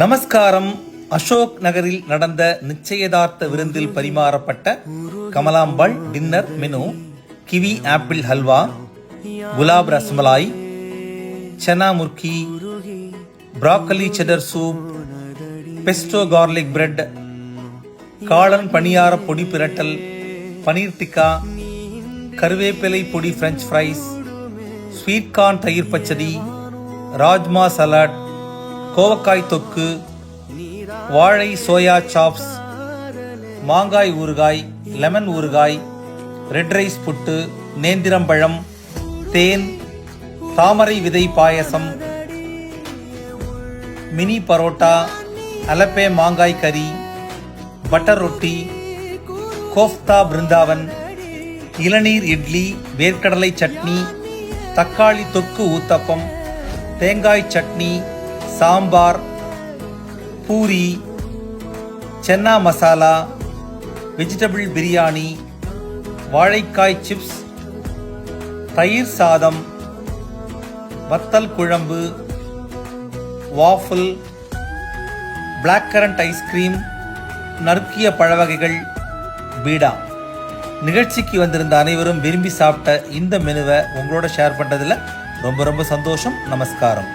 நமஸ்காரம். அசோக் நகரில் நடந்த நிச்சயதார்த்த விருந்தில் பரிமாறப்பட்ட Kamalambal dinner menu kiwi apple halwa gulab rasmalai chana murgh broccoli cheddar soup pesto garlic bread காளான் பணியார பொடி பிரட்டல் பனீர் டிக்கா கருவேப்பிலை பொடி ஃப்ரெஞ்ச் ஃப்ரைஸ் ஸ்வீட் கார்ன் தயிர் பச்சடி ராஜ்மா சலாட் கோவக்காய் தொக்கு வாழை சோயா சாப்ஸ் மாங்காய் ஊறுகாய் லெமன் ஊறுகாய் ரெட் ரைஸ் புட்டு நேந்திரம்பழம் தேன் தாமரை விதை பாயசம் மினி பரோட்டா அலப்பே மாங்காய் கறி பட்டர் ரொட்டி கோஃப்தா பிருந்தாவன் இளநீர் இட்லி வேர்க்கடலை சட்னி தக்காளி தொக்கு ஊத்தப்பம் தேங்காய் சட்னி சாம்பார் பூரி சென்னா மசாலா வெஜிடபிள் பிரியாணி வாழைக்காய் சிப்ஸ் தயிர் சாதம் வத்தல் குழம்பு வாஃபிள் பிளாக் கரண்ட் ஐஸ்கிரீம் நறுக்கிய பழவகைகள் பீடா. நிகழ்ச்சிக்கு வந்திருந்த அனைவரும் விரும்பி சாப்பிட்ட இந்த மெனுவை உங்களோட ஷேர் பண்ணுறதுல ரொம்ப ரொம்ப சந்தோஷம் நமஸ்காரம்.